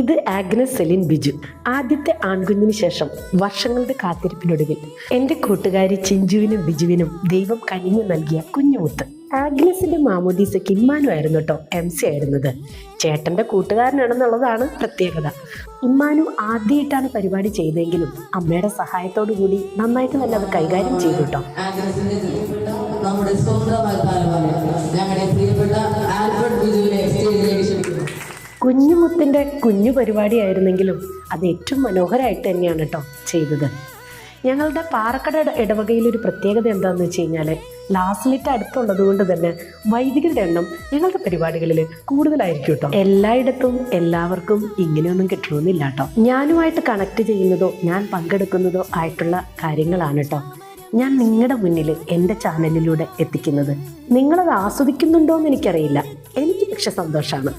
ഇത് ആഗ്നസ് സെലിൻ ബിജു. ആദ്യത്തെ ആൺകുഞ്ഞിന് ശേഷം വർഷങ്ങളുടെ കാത്തിരിപ്പിനൊടുവിൽ. എന്റെ കൂട്ടുകാരി ചിഞ്ചുവിനും ബിജുവിനും ദൈവം കനിഞ്ഞു നൽകിയ കുഞ്ഞുമുത്ത്. ആഗ്നസിന്റെ മാമോദീസയ്ക്ക് ഇമ്മാനുമായിരുന്നു കേട്ടോ എം സി ആയിരുന്നത്. ചേട്ടന്റെ കൂട്ടുകാരനാണെന്നുള്ളതാണ് പ്രത്യേകത. ഇമ്മാനു ആദ്യമായിട്ടാണ് പരിപാടി ചെയ്തെങ്കിലും അമ്മയുടെ സഹായത്തോടു കൂടി നന്നായിട്ട് തന്നെ അത് കൈകാര്യം ചെയ്തു കേട്ടോ നമ്മുടെ സ്വന്തമായ കുഞ്ഞുമുത്തിന്റെ കുഞ്ഞു പരിപാടിയായിരുന്നെങ്കിലും അത് ഏറ്റവും മനോഹരമായിട്ട് തന്നെയാണ് കേട്ടോ ചെയ്തത്. ഞങ്ങളുടെ പാറക്കട ഇടവകയിൽ ഒരു പ്രത്യേകത എന്താണെന്ന് വെച്ച് കഴിഞ്ഞാൽ ലാസ്ലിറ്റ് അടുത്തുള്ളത് കൊണ്ട് തന്നെ വൈദികരുടെ എണ്ണം ഞങ്ങളുടെ പരിപാടികളിൽ കൂടുതലായിരിക്കും കേട്ടോ. എല്ലായിടത്തും എല്ലാവർക്കും ഇങ്ങനെയൊന്നും കിട്ടണമെന്നില്ല കേട്ടോ. ഞാനുമായിട്ട് കണക്ട് ചെയ്യുന്നതോ ഞാൻ പങ്കെടുക്കുന്നതോ ആയിട്ടുള്ള കാര്യങ്ങളാണ് കേട്ടോ ഞാൻ നിങ്ങളുടെ മുന്നിൽ എന്റെ ചാനലിലൂടെ എത്തിക്കുന്നത്. നിങ്ങളത് ആസ്വദിക്കുന്നുണ്ടോ എന്ന് എനിക്കറിയില്ല. എനിക്ക് പക്ഷെ സന്തോഷമാണ്